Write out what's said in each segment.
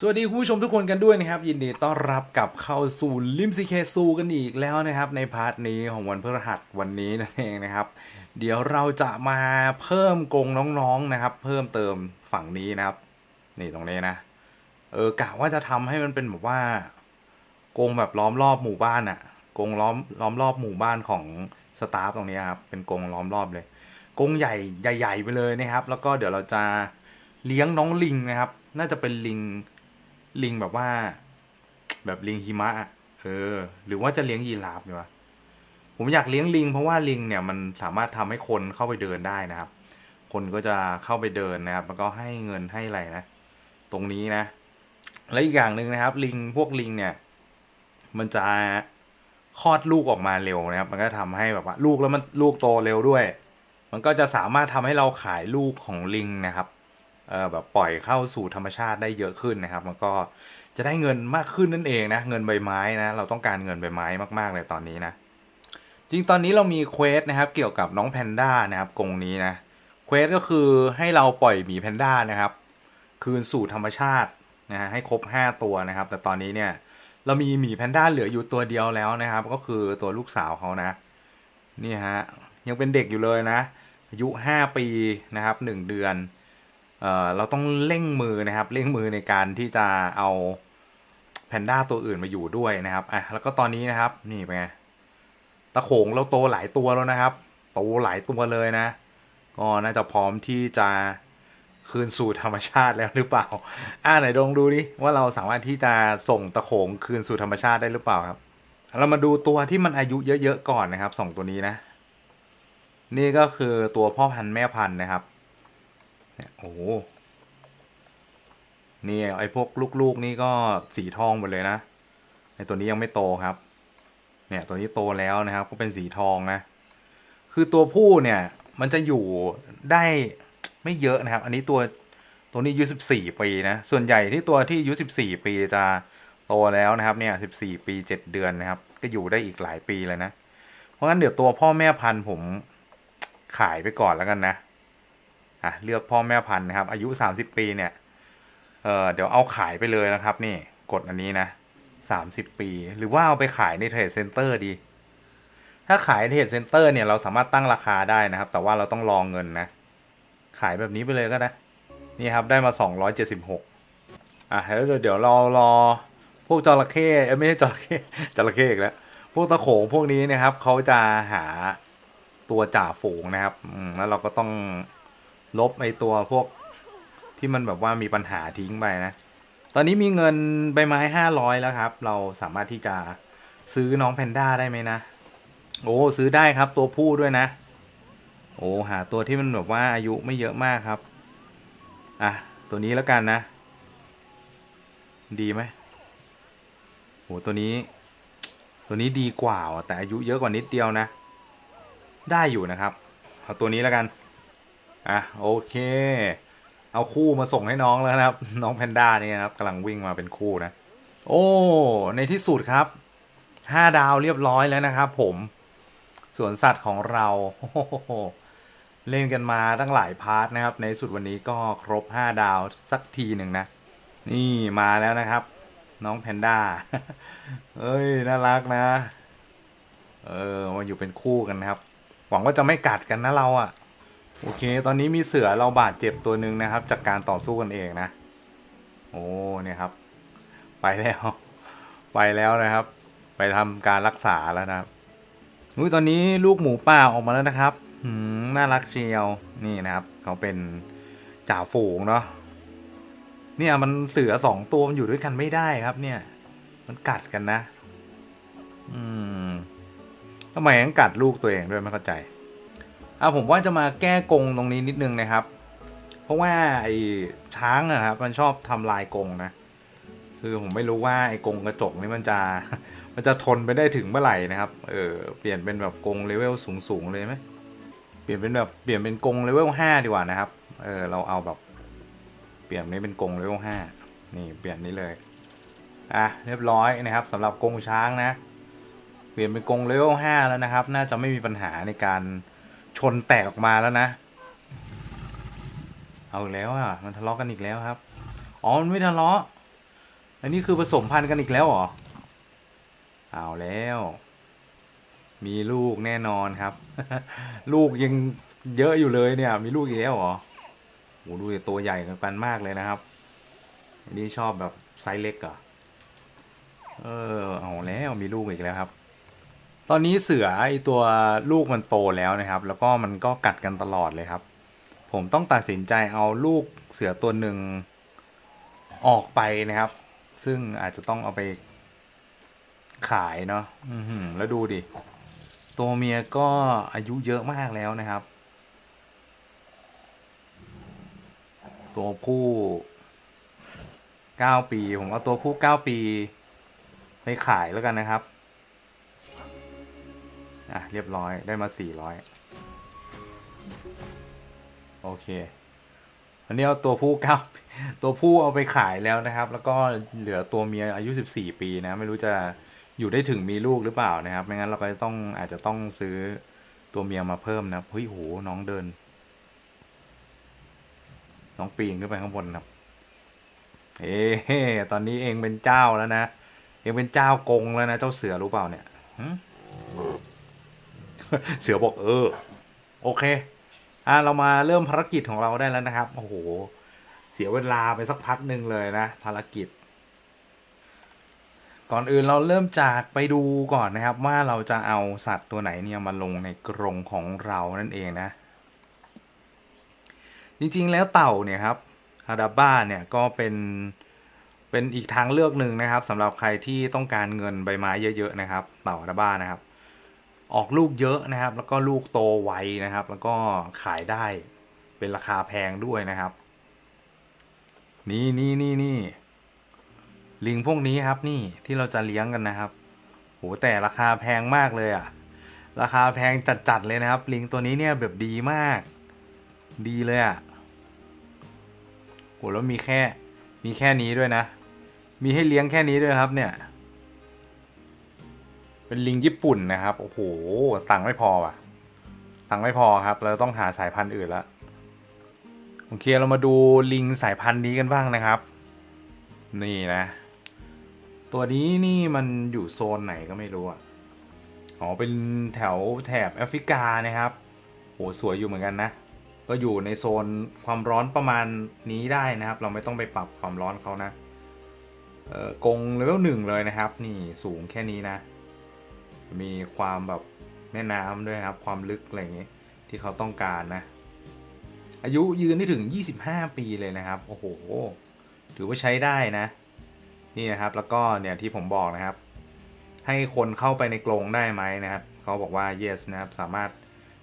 สวัสดีคุณผู้ชมทุกคนกันด้วยนะครับ ยินดีต้อนรับกลับเข้าสู่ลิมซีเคซูกันอีกแล้วนะครับ ในพาร์ทนี้ของวันพฤหัสวันนี้นั่นเองนะครับ เดี๋ยวเราจะมาเพิ่มกงน้องๆนะครับ เพิ่มเติมฝั่งนี้นะครับ นี่ตรงนี้นะ เออกะว่าจะทำให้มันเป็นแบบว่ากงแบบล้อมรอบหมู่บ้านอะกงล้อมล้อมรอบหมู่บ้านของสตาฟตรงนี้ครับเป็นกงล้อมรอบเลยกงใหญ่ใหญ่ ๆ ไปเลยนะครับ แล้วก็เดี๋ยวเราจะเลี้ยงน้องลิงนะครับ น่าจะเป็นลิง ลิงแบบว่า แบบลิงหิมะเออ หรือว่าจะเลี้ยงยีราฟดีวะผมอยากเลี้ยงลิง เพราะว่าลิงเนี่ยมันสามารถทำให้คนเข้าไปเดินได้นะครับ คนก็จะเข้าไปเดินนะครับ แล้วก็ให้เงินให้อะไรนะตรงนี้นะ และอีกอย่างหนึ่งนะครับ ลิงพวกลิงเนี่ย มันจะคลอดลูกออกมาเร็วนะครับ มันก็ทำให้แบบว่า ลูกแล้วมันลูกโตเร็วด้วย มันก็จะสามารถทำให้เราขายลูกของลิงนะครับ แบบปล่อยเข้าสู่ธรรมชาติได้เยอะขึ้นนะครับ มันก็จะได้เงินมากขึ้นนั่นเองนะ เงินใบไม้นะ เราต้องการเงินใบไม้มากๆเลยตอนนี้นะ จริงตอนนี้เรามีเควสนะครับ เกี่ยวกับน้องแพนด้านะครับกรงนี้นะ เควสก็คือให้เราปล่อยหมีแพนด้านะครับ คืนสู่ธรรมชาตินะฮะให้ครบ 5 ตัวนะครับ แต่ตอนนี้เนี่ยเรามีหมีแพนด้าเหลืออยู่ตัวเดียวแล้วนะครับ ก็คือตัวลูกสาวเขานะ นี่ฮะยังเป็นเด็กอยู่เลยนะอายุ 5 ปีนะครับ 1 เดือน เราต้องเร่งมือนะครับเร่งมือในการที่จะเอาแพนด้าตัวอื่นมาอยู่ด้วยนะครับอะแล้วก็ตอนนี้นะครับนี่เป็นไงตะโขงเราโตหลายตัวแล้วนะครับโตหลายตัวเลยนะก็น่าจะพร้อมที่จะคืนสู่ธรรมชาติแล้วหรือเปล่า อ่าไหนลองดูดิว่าเราสามารถที่จะส่งตะโขงคืนสู่ธรรมชาติได้หรือเปล่าครับ เรามาดูตัวที่มันอายุเยอะๆก่อนนะครับสองตัวนี้นะ นี่ก็คือตัวพ่อพันธุ์แม่พันธุ์นะครับ เนี่ยโอ้โหนี่ไอ้พวกลูกๆนี่ก็สีทองหมดเลยนะไอ้ตัวนี้ยังไม่โตครับ เนี่ยตัวนี้โตแล้วนะครับ ก็เป็นสีทองนะ คือตัวผู้เนี่ยมันจะอยู่ได้ไม่เยอะนะครับ อันนี้ตัวตัวนี้อายุสิบสี่ปีนะ ส่วนใหญ่ที่ตัวที่อายุสิบสี่ปีจะโตแล้วนะครับเนี่ยสิบสี่ปีเจ็ดเดือนนะครับ ก็อยู่ได้อีกหลายปีเลยนะ เพราะงั้นเดี๋ยวตัวพ่อแม่พันธุ์ผมขายไปก่อนแล้วกันนะ อะเลือกพ่อแม่พันธุ์นะครับ อายุ 30 ปีเนี่ยเออเดี๋ยวเอาขายไปเลยนะครับ นี่กดอันนี้นะ 30 ปี หรือว่าเอาไปขายในเทรดเซ็นเตอร์ดี ถ้าขายในเทรดเซ็นเตอร์เนี่ยเราสามารถตั้งราคาได้นะครับ แต่ว่าเราต้องรองเงินนะ ขายแบบนี้ไปเลยก็ได้นี่ครับได้มา 276อะแล้วเดี๋ยวรอรอพวกจระเข้ไม่ใช่จระเข้จระเข้อีกแล้วพวกตะโขงพวกนี้นะครับเขาจะหาตัวจ่าฝูงนะครับแล้วเราก็ต้อง ลบไอตัวพวกที่มันแบบว่ามีปัญหาทิ้งไปนะ ตอนนี้มีเงินใบไม้ห้าร้อยแล้วครับ เราสามารถที่จะซื้อน้องแพนด้าได้ไหมนะ โอ้ซื้อได้ครับตัวผู้ด้วยนะ โอ้หาตัวที่มันแบบว่าอายุไม่เยอะมากครับ อะ ตัวนี้แล้วกันนะ ดีไหมโอ้ตัวนี้ ตัวนี้ดีกว่าแต่อายุเยอะกว่านิดเดียวนะ ได้อยู่นะครับ เอาตัวนี้แล้วกัน อะโอเค เอาคู่มาส่งให้น้องแล้วนะครับ น้องแพนด้านี่นะครับกำลังวิ่งมาเป็นคู่นะ โอ้ ในที่สุดครับห้าดาวเรียบร้อยแล้วนะครับผมสวนสัตว์ของเรา เล่นกันมาตั้งหลายพาร์ทนะครับ ในที่สุดวันนี้ก็ครบห้าดาวสักทีหนึ่งนะ นี่มาแล้วนะครับ น้องแพนด้าเอ้ย น่ารักนะ เออมาอยู่เป็นคู่กันนะครับ หวังว่าจะไม่กัดกันนะเราอะ่ะ โอเค ตอนนี้มีเสือเราบาดเจ็บตัวหนึ่งนะครับ จากการต่อสู้กันเองนะ โอ้เนี่ยครับ ไปแล้ว ไปแล้วนะครับ ไปทำการรักษาแล้วนะครับอุ้ยตอนนี้ลูกหมูป่าออกมาแล้วนะครับหืมน่ารักเชียวนี่นะครับ เขาเป็นจ่าฝูงเนาะเนี่ยมันเสือสองตัวมันอยู่ด้วยกันไม่ได้ครับ เนี่ย มันกัดกันนะ อืมทำไมต้องกัดลูกตัวเองด้วยไม่เข้าใจ อะผมว่าจะมาแก้กงตรงนี้นิดนึงนะครับ เพราะว่าไอ้ช้างอะครับ มันชอบทำลายกงนะ คือผมไม่รู้ว่าไอ้กงกระจกนี่มันจะมันจะทนไปได้ถึงเมื่อไหร่นะครับ เออเปลี่ยนเป็นแบบกงเลเวลสูงๆเลยไหมเปลี่ยนเป็นแบบเปลี่ยนเป็นกงเลเวลห้าดีกว่านะครับ เออเราเอาแบบ เปลี่ยนนี้เป็นกงเลเวลห้านี่เปลี่ยนนี้เลย อะเรียบร้อยนะครับสำหรับกงช้างนะ เปลี่ยนเป็นกงเลเวลห้าแล้วนะครับ น่าจะไม่มีปัญหาในการ ชนแตกออกมาแล้วนะ เอาอีกแล้วอะ มันทะเลาะกันอีกแล้วครับ อ๋อ มันไม่ทะเลาะ อันนี้คือผสมพันธุ์กันอีกแล้วเหรอ เอาแล้ว มีลูกแน่นอนครับ ลูกยังเยอะอยู่เลยเนี่ย มีลูกอีกแล้วเหรอโหดูตัวใหญ่กันมากเลยนะครับ อันนี้ชอบแบบไซส์เล็กเหรอเออเอาแล้วมีลูกอีกแล้วครับ ตอนนี้เสือไอตัวลูกมันโตแล้วนะครับ แล้วก็มันก็กัดกันตลอดเลยครับ ผมต้องตัดสินใจเอาลูกเสือตัวหนึ่งออกไปนะครับ ซึ่งอาจจะต้องเอาไปขายเนาะอือหือแล้วดูดิ ตัวเมียก็อายุเยอะมากแล้วนะครับ ตัวผู้เก้าปี ผมเอาตัวผู้เก้าปี ไปขายแล้วกันนะครับ อะ เรียบร้อยได้มาสี่ร้อยโอเค อันนี้เอาตัวผู้เก้าตัวผู้เอาไปขายแล้วนะครับ แล้วก็เหลือตัวเมียอายุสิบสี่ปีนะ ไม่รู้จะอยู่ได้ถึงมีลูกหรือเปล่านะครับ ไม่งั้นเราก็จะต้องอาจจะต้องซื้อตัวเมียมาเพิ่มนะเฮ้ยโหน้องเดิน น้องปีนขึ้นไปข้างบนครับ เอ๊ะตอนนี้เองเป็นเจ้าแล้วนะ เองเป็นเจ้ากงแล้วนะ เจ้าเสือรู้เปล่าเนี่ย เสือบอกเออ โอเค อะเรามาเริ่มภารกิจของเราได้แล้วนะครับ โอ้โห เสียเวลาไปสักพักหนึ่งเลยนะ ภารกิจ ก่อนอื่นเราเริ่มจากไปดูก่อนนะครับ ว่าเราจะเอาสัตว์ตัวไหนเนี่ยมาลงในกรงของเรานั่นเองนะ จริงๆแล้วเต่าเนี่ยครับฮาดาบ้าเนี่ยก็เป็นเป็นอีกทางเลือกหนึ่งนะครับสำหรับใครที่ต้องการเงินใบไม้เยอะ ๆ นะครับ เต่าฮาดาบ้านะครับ ออกลูกเยอะนะครับ แล้วก็ลูกโตไวนะครับ แล้วก็ขายได้เป็นราคาแพงด้วยนะครับ นี่นี่นี่นี่ลิงพวกนี้ครับนี่ที่เราจะเลี้ยงกันนะครับโหแต่ราคาแพงมากเลยอะราคาแพงจัดๆเลยนะครับ ลิงตัวนี้เนี่ยแบบดีมาก ดีเลยอะโหแล้วมีแค่มีแค่นี้ด้วยนะ มีให้เลี้ยงแค่นี้ด้วยครับเนี่ย เป็นลิงญี่ปุ่นนะครับ โอ้โห ตังค์ไม่พอว่ะ ตังค์ไม่พอครับ เราต้องหาสายพันธุ์อื่นละโอเค เรามาดูลิงสายพันธุ์นี้กันบ้างนะครับ นี่นะ ตัวนี้นี่มันอยู่โซนไหนก็ไม่รู้อะ อ๋อ เป็นแถวแถบแอฟริกานะครับ โห สวยอยู่เหมือนกันนะ ก็อยู่ในโซนความร้อนประมาณนี้ได้นะครับ เราไม่ต้องไปปรับความร้อนเขานะ เออกรงเลเวลหนึ่งเลยนะครับ นี่สูงแค่นี้นะ มีความแบบแม่น้ำด้วยครับ ความลึกอะไรอย่างนี้ที่เขาต้องการนะ อายุยืนได้ถึง 25 ปีเลยนะครับ โอ้โห ถือว่าใช้ได้นะ นี่นะครับ แล้วก็เนี่ยที่ผมบอกนะครับ ให้คนเข้าไปในกรงได้ไหมนะครับ เขาบอกว่า yes นะครับ สามารถ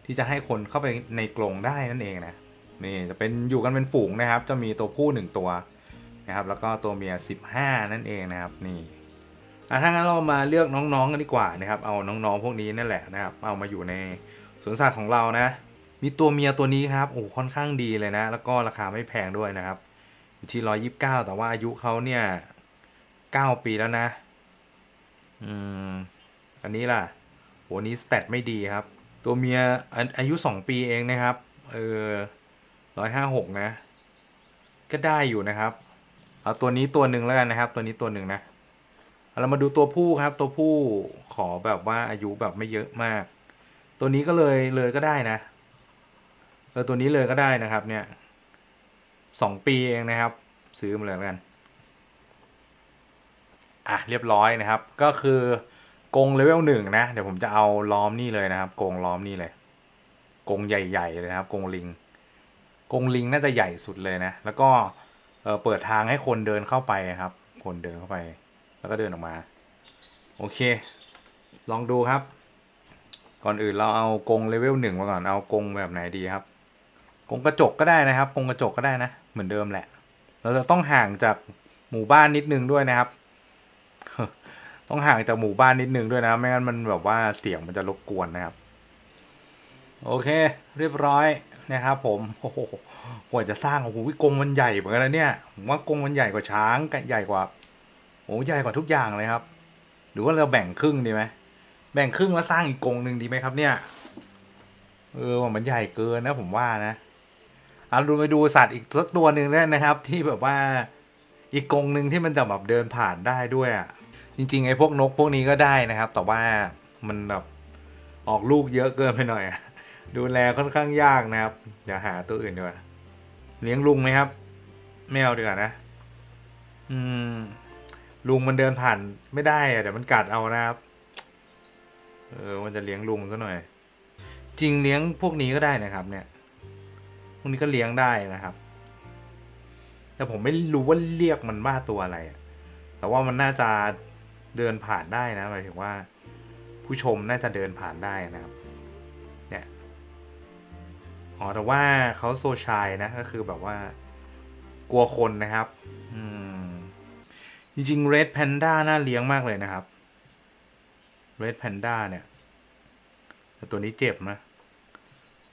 ที่จะให้คนเข้าไปในกรงได้นั่นเองนะ นี่จะเป็นอยู่กันเป็นฝูงนะครับ จะมีตัวผู้หนึ่งตัวนะครับ แล้วก็ตัวเมีย 15 นั่นเองนะครับ นี่ อะถ้างั้นเรามาเลือกน้องๆกันดีกว่านะครับ เอาน้องๆพวกนี้นั่นแหละนะครับ เอามาอยู่ในสวนสัตว์ของเรานะ มีตัวเมียตัวนี้ครับโอ้ค่อนข้างดีเลยนะ แล้วก็ราคาไม่แพงด้วยนะครับ อยู่ที่ร้อยิบเก้าแต่ว่าอายุเขาเนี่ยเก้าปีแล้วนะ อืม อันนี้ล่ะโหนี้สเตตไม่ดีครับ ตัวเมียอาอายุสองปีเองนะครับ เออร้อยห้าหกนะ ก็ได้อยู่นะครับ เอาตัวนี้ตัวหนึ่งแล้วกันนะครับ ตัวนี้ตัวหนึ่งนะ เรามาดูตัวผู้ครับ ตัวผู้ขอแบบว่าอายุแบบไม่เยอะมาก ตัวนี้ก็เลยเลยก็ได้นะเออตัวนี้เลยก็ได้นะครับ เนี่ยสองปีเองนะครับ ซื้อมาเลยกันอะเรียบร้อยนะครับ ก็คือกงเลเวลหนึ่งนะเดี๋ยวผมจะเอาล้อมนี่เลยนะครับกงล้อมนี่เลยกงใหญ่ๆเลยนะครับกงลิงกงลิงน่าจะใหญ่สุดเลยนะ แล้วก็เออเปิดทางให้คนเดินเข้าไปครับ คนเดินเข้าไป แล้วก็เดินออกมา โอเค ลองดูครับ ก่อนอื่นเราเอากงเลเวลหนึ่งมาก่อนเอากงแบบไหนดีครับ กงกระจกก็ได้นะครับ กงกระจกก็ได้นะ เหมือนเดิมแหละ เราจะต้องห่างจากหมู่บ้านนิดนึงด้วยนะครับ ต้องห่างจากหมู่บ้านนิดนึงด้วยนะ ไม่งั้นมันแบบว่าเสียงมันจะรบกวนนะครับ โอเค เรียบร้อยนะครับผมโอ้โหกว่าจะสร้างโอ้โหกรงมันใหญ่เหมือนกันนะเนี่ยผมว่ากรงมันใหญ่กว่าช้างใหญ่กว่า โอ้ใหญ่กว่าทุกอย่างเลยครับ หรือว่าเราแบ่งครึ่งดีไหมแบ่งครึ่งแล้วสร้างอีกกรงหนึ่งดีไหมครับ เนี่ย เออว่ามันใหญ่เกินนะผมว่านะเอาดูไปดูสัตว์อีกสักตัวหนึ่งได้นะครับ ที่แบบว่าอีกกรงหนึ่งที่มันจะแบบเดินผ่านได้ด้วยอะจริงๆไอ้พวกนกพวกนี้ก็ได้นะครับ แต่ว่ามันแบบออกลูกเยอะเกินไปหน่อย ดูแลค่อนข้างยากนะครับ เดี๋ยวหาตัวอื่นดีกว่าเลี้ยงลุงไหมครับ ไม่เอาดีกว่านะ อืม ลุงมันเดินผ่านไม่ได้อะเดี๋ยวมันกัดเอานะครับ เออ มันจะเลี้ยงลุงซะหน่อย จริงเลี้ยงพวกนี้ก็ได้นะครับ เนี่ย พวกนี้ก็เลี้ยงได้นะครับ แต่ผมไม่รู้ว่าเรียกมันว่าตัวอะไร แต่ว่ามันน่าจะเดินผ่านได้นะหมายถึงว่า ผู้ชมน่าจะเดินผ่านได้นะครับ เนี่ยอ๋อแต่ว่าเขาโซชายนะ ก็คือแบบว่า กลัวคนนะครับ อืม จริงๆ Red Panda น่าเลี้ยงมากเลยนะครับ Red Panda เนี่ยแต่ตัวนี้เจ็บนะ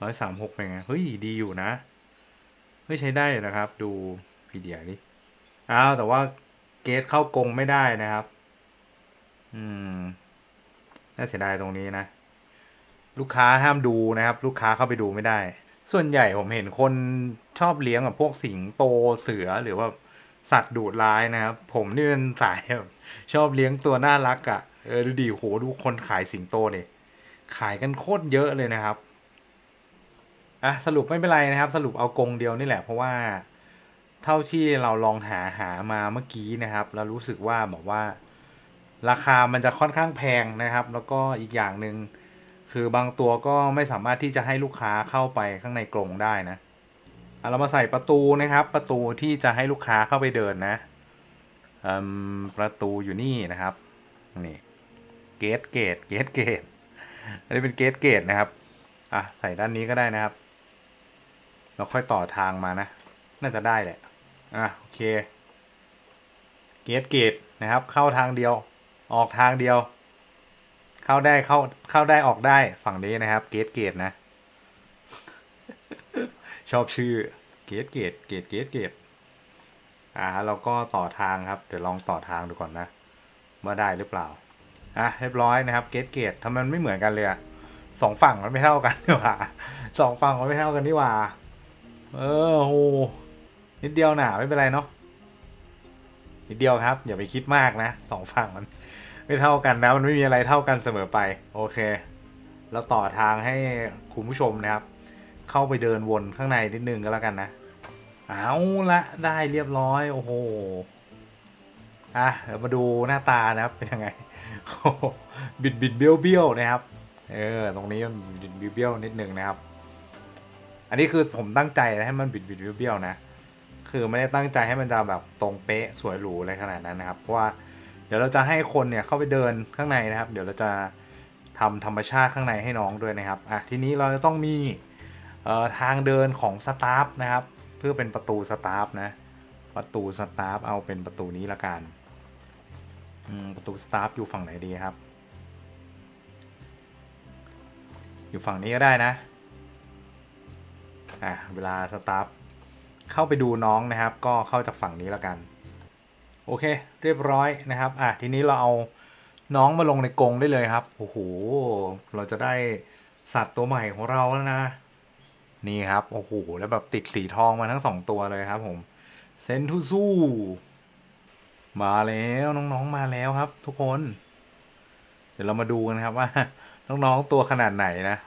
ร้อยสามหกเป็นไง เฮ้ย ดีอยู่นะ เฮ้ย ใช้ได้นะครับ ดูพีเดียดิอ้าว แต่ว่าเกตเข้ากรงไม่ได้นะครับ อืม น่าเสียดายตรงนี้นะ ลูกค้าห้ามดูนะครับ ลูกค้าเข้าไปดูไม่ได้ ส่วนใหญ่ผมเห็นคนชอบเลี้ยงแบบพวกสิงโตเสือหรือว่า สัตว์ดุร้ายนะครับผมนี่เป็นสายแบบชอบเลี้ยงตัวน่ารักอะ่ะเออดูดิโหดูคนขายสิงโตเนี่ยขายกันโคตรเยอะเลยนะครับอะสรุปไม่เป็นไรนะครับ สรุปเอากงเดียวนี่แหละ เพราะว่าเท่าที่เราลองหาหามาเมื่อกี้นะครับแล้วรู้สึกว่าแบบว่า ราคามันจะค่อนข้างแพงนะครับ แล้วก็อีกอย่างหนึ่งคือบางตัวก็ไม่สามารถที่จะให้ลูกค้าเข้าไปข้างในกรงได้นะ เรามาใส่ประตูนะครับ ประตูที่จะให้ลูกค้าเข้าไปเดินนะประตูอยู่นี่นะครับนี่เกตเกตเกตเกตอันนี้เป็นเกตเกตนะครับอะใส่ด้านนี้ก็ได้นะครับ เราค่อยต่อทางมานะ น่าจะได้แหละอะโอเคเกตเกตนะครับ เข้าทางเดียว ออกทางเดียว เข้าได้เข้าเข้าได้ออกได้ฝั่งนี้นะครับ เกตเกตนะ ชอบชื่อเกตเกตเกตเกตเกตอ่าเราก็ต่อทางครับ เดี๋ยวลองต่อทางดูก่อนนะว่าได้หรือเปล่าอะเรียบร้อยนะครับเกตเกตทำไมมันไม่เหมือนกันเลยอะสองฝั่งมันไม่เท่ากันนี่หว่าสองฝั่งมันไม่เท่ากันนี่หว่า เออโหนิดเดียวหนาไม่เป็นไรเนาะนิดเดียวครับ อย่าไปคิดมากนะสองฝั่งมันไม่เท่ากันนะ มันไม่มีอะไรเท่ากันเสมอไป โอเค แล้วต่อทางให้คุณผู้ชมนะครับ เข้าไปเดินวนข้างในนิดนึงก็แล้วกันนะ เอาละได้เรียบร้อย โอ้โหอะเดี๋ยวมาดูหน้าตานะครับเป็นยังไงบิดบิดเบี้ยวเบี้ยวนะครับ เออตรงนี้มันบิดบิดเบี้ยวนิดนึงนะครับ อันนี้คือผมตั้งใจนะให้มันบิดบิดเบี้ยวเบี้ยวนะคือไม่ได้ตั้งใจให้มันจะแบบตรงเป๊ะสวยหรูอะไรขนาดนั้นนะครับเพราะว่าเดี๋ยวเราจะให้คนเนี่ยเข้าไปเดินข้างในนะครับ เดี๋ยวเราจะทำธรรมชาติข้างในให้น้องด้วยนะครับอะทีนี้เราจะต้องมี ทางเดินของสตาฟนะครับ เพื่อเป็นประตูสตาฟนะ ประตูสตาฟเอาเป็นประตูนี้ละกันประตูสตาฟอยู่ฝั่งไหนดีครับ อยู่ฝั่งนี้ก็ได้นะอะเวลาสตาฟเข้าไปดูน้องนะครับ ก็เข้าจากฝั่งนี้ละกัน โอเค เรียบร้อยนะครับอะทีนี้เราเอาน้องมาลงในกรงได้เลยครับ โอ้โห เราจะได้สัตว์ตัวใหม่ของเราแล้วนะ นี่ครับ โอ้โห แล้วแบบติดสีทองมาทั้งสองตัวเลยครับผมเซนทูซูมาแล้วน้องๆมาแล้วครับ ทุกคน เดี๋ยวเรามาดูกันครับว่า น้องๆตัวขนาดไหนนะ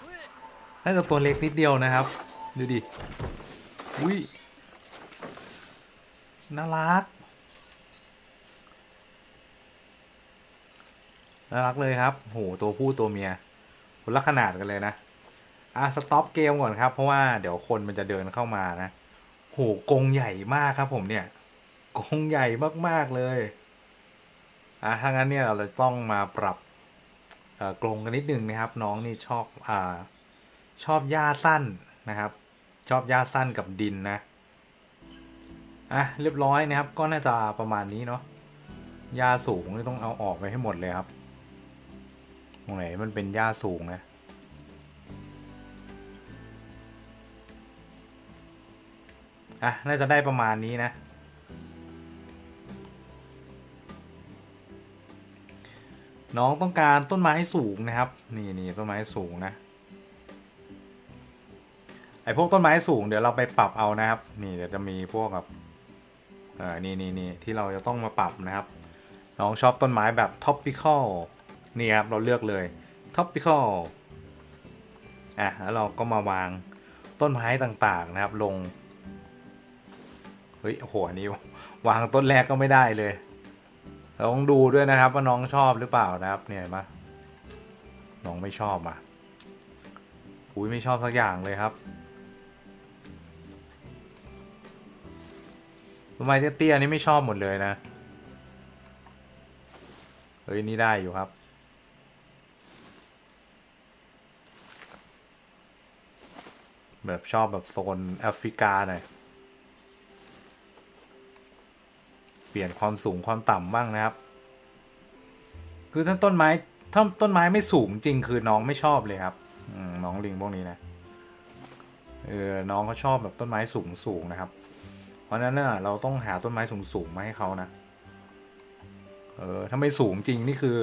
น่าจะตัวเล็กนิดเดียวนะครับ ดูดิอุ้ยน่ารักน่ารักเลยครับ โห ตัวผู้ตัวเมียคนละขนาดกันเลยนะ อะสต็อปเกมก่อนครับ เพราะว่าเดี๋ยวคนมันจะเดินเข้ามานะโหกงใหญ่มากครับผมเนี่ยกงใหญ่มากๆเลยอะถ้างั้นเนี่ยเราจะต้องมาปรับเอ่อกรงกันนิดนึงนะครับ น้องนี่ชอบอ่าชอบหญ้าสั้นนะครับ ชอบหญ้าสั้นกับดินนะอะเรียบร้อยนะครับ ก็น่าจะประมาณนี้เนาะหญ้าสูงนี่ต้องเอาออกไปให้หมดเลยครับตรงไหนมันเป็นหญ้าสูงนะ อะน่าจะได้ประมาณนี้นะ น้องต้องการต้นไม้สูงนะครับ นี่นี่ต้นไม้สูงนะไอพวกต้นไม้สูงเดี๋ยวเราไปปรับเอานะครับ นี่เดี๋ยวจะมีพวกแบบเออนี่นี่นี่ที่เราจะต้องมาปรับนะครับ น้องชอบต้นไม้แบบ topical นี่ครับเราเลือกเลย topical อะแล้วเราก็มาวางต้นไม้ต่างๆนะครับ ลง เฮ้ยโอ้โหอันนี้วางต้นแรกก็ไม่ได้เลยเราต้องดูด้วยนะครับ ว่าน้องชอบหรือเปล่านะครับ เนี่ยเห็นปะน้องไม่ชอบอะอุ้ยไม่ชอบสักอย่างเลยครับต้นไมเตี้ยๆนี่ไม่ชอบหมดเลยนะเฮ้ยนี่ได้อยู่ครับ แบบชอบแบบโซนแอฟริกาหน่อย ลี่ยนความสูงความต่ำบ้างนะครับ คือถ้าต้นไม้ถ้าต้นไม้ไม่สูงจริงคือน้องไม่ชอบเลยครับน้องลิงพวกนี้นะเออน้องเขาชอบแบบต้นไม้สูงสูงนะครับ เพราะฉะนั้นน่ะเราต้องหาต้นไม้สูงสูงมาให้เขานะเออถ้าไม่สูงจริงนี่คือ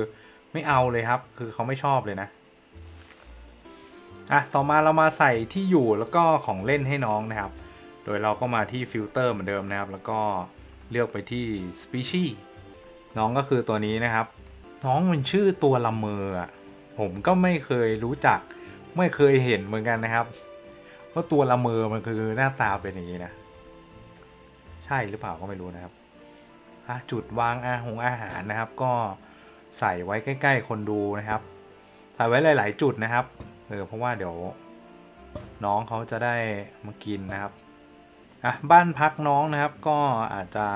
ไม่เอาเลยครับ คือเขาไม่ชอบเลยนะอะต่อมาเรามาใส่ที่อยู่แล้วก็ของเล่นให้น้องนะครับ โดยเราก็มาที่ฟิลเตอร์เหมือนเดิมนะครับ แล้วก็ เลือกไปที่ species น้องก็คือตัวนี้นะครับ น้องมันชื่อตัวละเมอผมก็ไม่เคยรู้จัก ไม่เคยเห็นเหมือนกันนะครับว่าตัวละเมอมันคือหน้าตาเป็นอย่างนี้นะ ใช่หรือเปล่าก็ไม่รู้นะครับจุดวางอาหงอาหารนะครับ ก็ใส่ไว้ใกล้ ๆ คนดูนะครับใส่ไว้หลาย ๆ จุดนะครับเออเพราะว่าเดี๋ยวน้องเขาจะได้มากินนะครับ อะบ้านพักน้องนะครับ ก็อาจจะ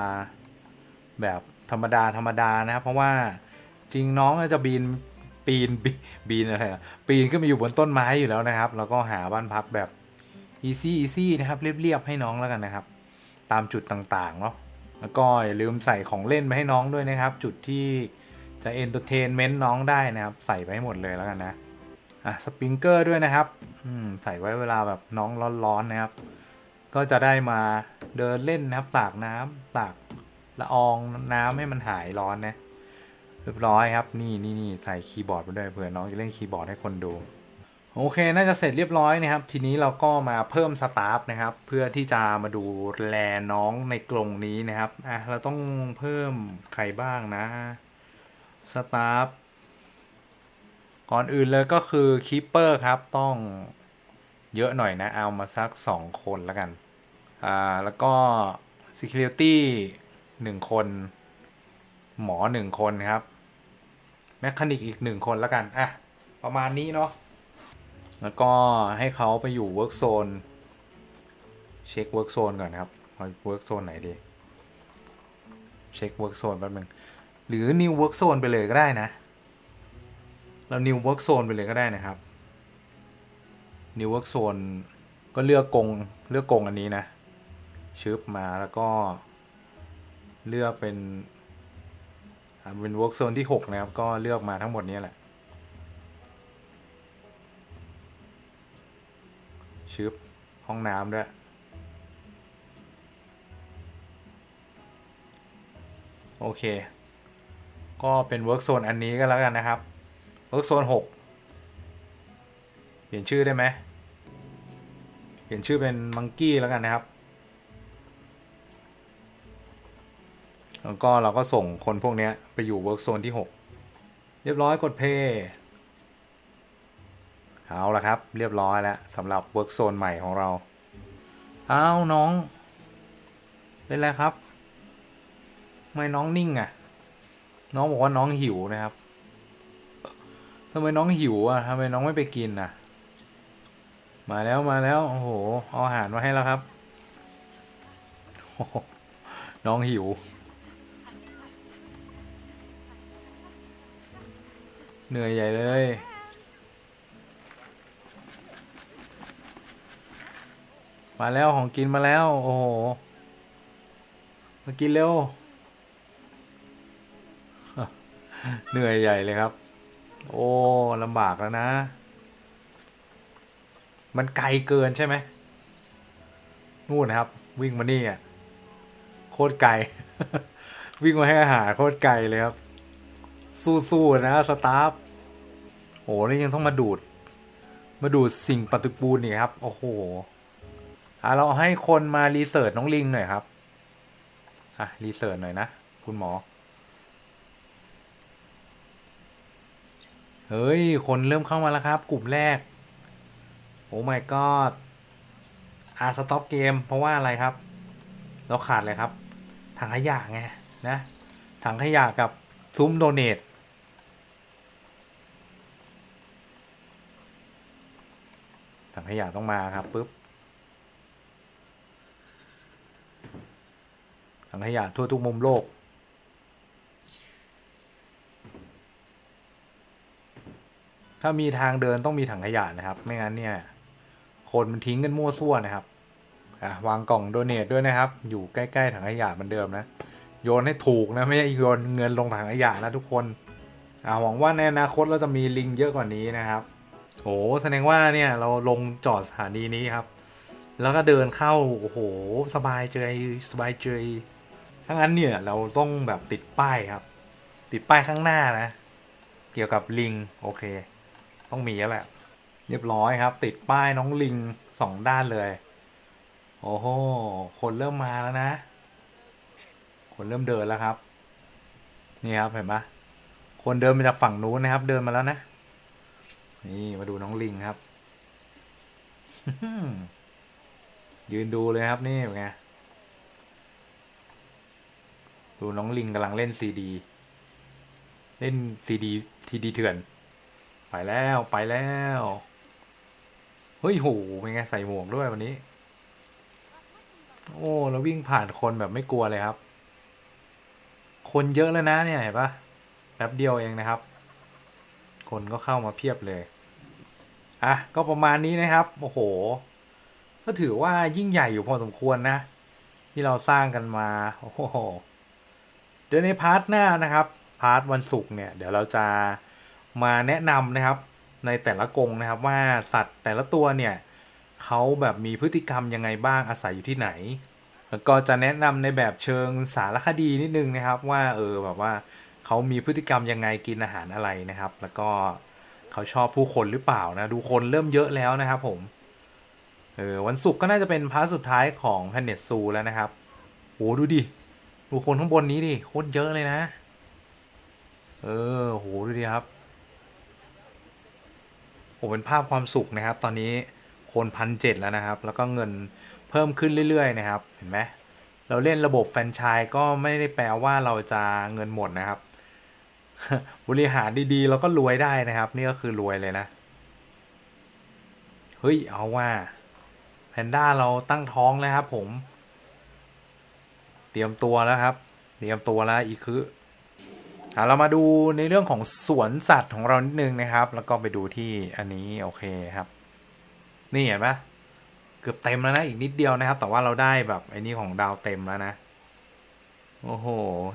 แบบธรรมดาธรรมดานะครับ เพราะว่าจริงน้องจะบินปีนบิบีนอะไรอะปีนขึ้นมาอยู่บนต้นไม้อยู่แล้วนะครับ แล้วก็หาบ้านพักแบบ easy easy นะครับเรียบๆให้น้องแล้วกันนะครับ ตามจุดต่างๆเนาะแล้วก็อย่าลืมใส่ของเล่นมาให้น้องด้วยนะครับ จุดที่จะเอนเตอร์เทนเมนต์น้องได้นะครับ ใส่ไปให้หมดเลยแล้วกันนะอะสปริงเกอร์ด้วยนะครับ อืมใส่ไว้เวลาแบบน้องร้อนๆนะครับ ก็จะได้มาเดินเล่นนะครับตากน้ำตากละอองน้ำให้มันหายร้อนนะเรียบร้อยครับ นี่นี่นี่ใส่คีย์บอร์ดไปด้วยเผื่อน้องจะเล่นคีย์บอร์ดให้คนดูโอเค น่าจะเสร็จเรียบร้อยนะครับ ทีนี้เราก็มาเพิ่มสตาฟนะครับ เพื่อที่จะมาดูแลน้องในกรงนี้นะครับ อะ เราต้องเพิ่มใครบ้างนะ สตาฟ ก่อนอื่นเลยก็คือคีปเปอร์ครับ ต้อง เยอะหน่อยนะ เอามาสักสองคนแล้วกัน อ่า แล้วก็ Security หนึ่งคน หมอหนึ่งคนครับแมคคานิกอีกหนึ่งคนแล้วกัน อะ ประมาณนี้เนาะ แล้วก็ให้เขาไปอยู่เวิร์กโซนเช็คเวิร์กโซนก่อนนะครับเวิร์กโซนไหนดี เช็คเวิร์กโซนแป๊บนึง หรือ new work zone ไปเลยก็ได้นะ เรา new work zone ไปเลยก็ได้นะครับ new work zone ก็เลือกกงเลือกกงอันนี้นะชึบมาแล้วก็ เลือกเป็นเป็น work zone ที่ 6 นะครับ ก็เลือกมาทั้งหมดนี้แหละชึบห้องน้ำด้วยโอเค ก็เป็น work zone อันนี้ก็แล้วกันนะครับ work zone 6เปลี่ยนชื่อได้ไหม เปลี่ยนชื่อเป็น monkey แล้วกันนะครับ แล้วก็เราก็ส่งคนพวกนี้ไปอยู่ work zone ที่ 6 เรียบร้อยกด play เอาละครับ เรียบร้อยแล้วสำหรับ work zone ใหม่ของเรา เอ้าน้อง เป็นไรครับทำไมน้องนิ่งอะ่ะ น้องบอกว่าน้องหิวนะครับทำไมน้องหิวอะทำไมน้องไม่ไปกินอะ มาแล้วมาแล้ว โอ้โห เอาอาหารมาให้แล้วครับ น้องหิว เหนื่อยใหญ่เลย มาแล้วของกินมาแล้ว โอ้โห มากินเร็ว เหนื่อยใหญ่เลยครับ โอ้ลำบากแล้วนะ มันไกลเกินใช่ไหมนู่นนะครับ วิ่งมานี่อะโคตรไกล วิ่งมาให้อาหารโคตรไกลเลยครับ สู้ๆนะสตาฟโอ้นี่ยังต้องมาดูด มาดูดสิ่งปฏิกูลนี่ครับ โอ้โหอะเราให้คนมารีเสิร์ชน้องลิงหน่อยครับอะรีเสิร์ชหน่อยนะ คุณหมอ เฮ้ย คนเริ่มเข้ามาแล้วครับ กลุ่มแรก โอ้ my god อาสต็อปเกม เพราะว่าอะไรครับ เราขาดเลยครับ ถังขยะไง นะ ถังขยะกับ ซุ้มโดเนทถังขยะต้องมาครับปุ๊บ ถังขยะทั่วทุกมุมโลกถ้ามีทางเดินต้องมีถังขยะนะครับ ไม่งั้นเนี่ย คนมันทิ้งกันมั่วซั่วนะครับอะวางกล่องโดเนทด้วยนะครับ อยู่ใกล้ๆถังขยะเหมือนเดิมนะ โยนให้ถูกนะ ไม่ใช่โยนเงินลงถังขยะนะทุกคนอ่าหวังว่าในอนาคตเราจะมีลิงเยอะกว่านี้นะครับโอ้แสดงว่าเนี่ยเราลงจอดสถานีนี้ครับ แล้วก็เดินเข้าโอ้โหสบายใจสบายใจถ้างั้นเนี่ยเราต้องแบบติดป้ายครับ ติดป้ายข้างหน้านะ เกี่ยวกับลิงโอเค ต้องมีแล้วแหละ เรียบร้อยครับ ติดป้ายน้องลิงสองด้านเลย โอ้โห คนเริ่มมาแล้วนะ คนเริ่มเดินแล้วครับ นี่ครับเห็นปะคนเดินมาจากฝั่งนู้นนะครับ เดินมาแล้วนะ นี่มาดูน้องลิงครับ ยืนดูเลยครับนี่เป็นไงดูน้องลิงกำลังเล่นซีดี เล่นซีดีทีดีเถื่อน ไปแล้วไปแล้ว เฮ้ยโหเป็นไงใส่หมวกด้วยวันนี้ โอ้เราวิ่งผ่านคนแบบไม่กลัวเลยครับ คนเยอะแล้วนะเนี่ยเห็นปะแป๊บเดียวเองนะครับ คนก็เข้ามาเพียบเลย อะ ก็ประมาณนี้นะครับ โอ้โห ก็ถือว่ายิ่งใหญ่อยู่พอสมควรนะ ที่เราสร้างกันมา โอ้โห เดี๋ยวในพาร์ทหน้านะครับ พาร์ทวันศุกร์เนี่ย เดี๋ยวเราจะมาแนะนำนะครับ ในแต่ละกรงนะครับว่าสัตว์แต่ละตัวเนี่ยเขาแบบมีพฤติกรรมยังไงบ้างอาศัยอยู่ที่ไหน แล้วก็จะแนะนำในแบบเชิงสารคดีนิดนึงนะครับว่าเออแบบว่าเขามีพฤติกรรมยังไงกินอาหารอะไรนะครับ แล้วก็เขาชอบผู้คนหรือเปล่านะ ดูคนเริ่มเยอะแล้วนะครับผมเออวันศุกร์ก็น่าจะเป็นพาร์ทสุดท้ายของแพนเน็ตซูแล้วนะครับโหดูดิ ดูคนข้างบนนี้ดิโคตรเยอะเลยนะ เออโหดูดิครับ โอ้เป็นภาพความสุขนะครับ ตอนนี้คนพันเจ็ดแล้วนะครับ แล้วก็เงินเพิ่มขึ้นเรื่อยๆ นะครับ เห็นไหมเราเล่นระบบแฟรนไชส์ก็ไม่ได้แปลว่าเราจะเงินหมดนะครับ บริหารดีๆ เราก็รวยได้นะครับ นี่ก็คือรวยเลยนะ เฮ้ย เอาว่าแพนด้าเราตั้งท้องแล้วครับผม เตรียมตัวแล้วครับ เตรียมตัวแล้วอีกคือ อะเรามาดูในเรื่องของสวนสัตว์ของเรานิดนึงนะครับ แล้วก็ไปดูที่อันนี้โอเคครับ นี่เห็นปะเกือบเต็มแล้วนะอีกนิดเดียวนะครับ แต่ว่าเราได้แบบไอ้นี่ของดาวเต็มแล้วนะ โอ้โห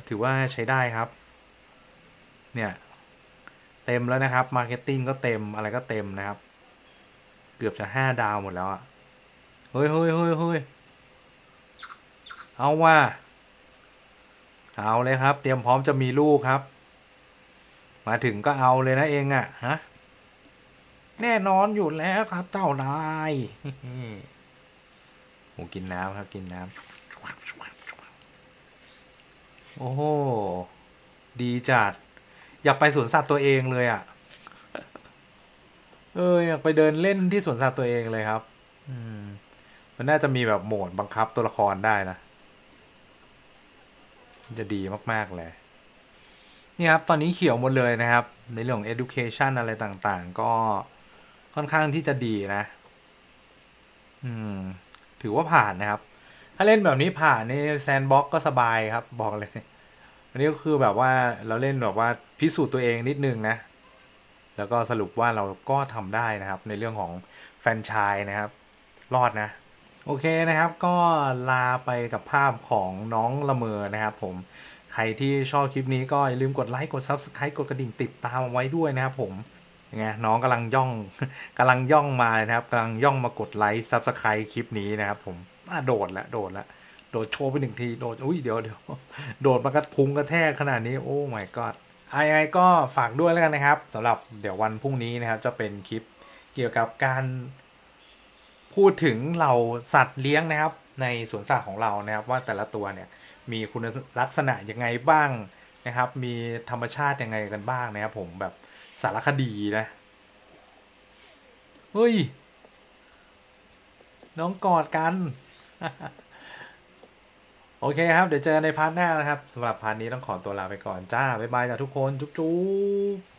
ถือว่าใช้ได้ครับ เนี่ย เต็มแล้วนะครับมาร์เก็ตติ้งก็เต็มอะไรก็เต็มนะครับ เกือบจะห้าดาวหมดแล้วอะเฮ้ยเฮ้ยเฮ้ยเฮ้ยเอาว่า เอาเลยครับ เตรียมพร้อมจะมีลูกครับ มาถึงก็เอาเลยนะเองอะ่ะฮะแน่นอนอยู่แล้วครับเจ้านายโอ้กินน้ำครับ กินน้ำโอ้โหดีจัด อยากไปสวนสัตว์ตัวเองเลยอะ่ะ เอออยากไปเดินเล่นที่สวนสัตว์ตัวเองเลยครับ อืม มันน่าจะมีแบบโหมดบังคับตัวละครได้นะ จะดีมาก ๆ เลย นี่ครับ ตอนนี้เขียวหมดเลยนะครับ ในเรื่องของ education อะไรต่างๆ ก็ค่อนข้างที่จะดีนะ อืม ถือว่าผ่านนะครับ ถ้าเล่นแบบนี้ผ่านในแซนบ็อกก็สบายครับ บอกเลย อันนี้ก็คือแบบว่าเราเล่นแบบว่าพิสูจน์ตัวเองนิดนึงนะ แล้วก็สรุปว่าเราก็ทำได้นะครับ ในเรื่องของแฟนชส์นะครับ รอดนะ โอเคนะครับ ก็ลาไปกับภาพของน้องละเมอนะครับ ผม ใครที่ชอบคลิปนี้ก็อย่าลืมกดไลค์กด Subscribe กดกระดิ่งติดตามเอาไว้ด้วยนะครับผมยังไงน้องกำลังย่องกำลังย่องมาเลยนะครับกำลังย่องมากดไลค์ Subscribe คลิปนี้นะครับผมโดดละโดดละโดดโชว์ไปหนึ่งทีโดดอุ้ยเดี๋ยวเดี๋ยวโดดมากระพุงกระแทกขนาดนี้โอ้ my god ไอ้ก็ฝากด้วยแล้วกันนะครับสำหรับเดี๋ยววันพรุ่งนี้นะครับ จะเป็นคลิปเกี่ยวกับการพูดถึงเหล่าสัตว์เลี้ยงนะครับ ในสวนสัตว์ของเรานะครับ ว่าแต่ละตัวเนี่ย มีคุณลักษณะยังไงบ้างนะครับ มีธรรมชาติยังไงกันบ้างนะครับผมแบบสารคดีนะเฮ้ย น้องกอดกัน โอเคครับ เดี๋ยวเจอในพาร์ทหน้านะครับสำหรับพาร์ทนี้ต้องขอตัวลาไปก่อนจ้า บ๊ายบายจ้าทุกคน จุ๊บจุ๊บ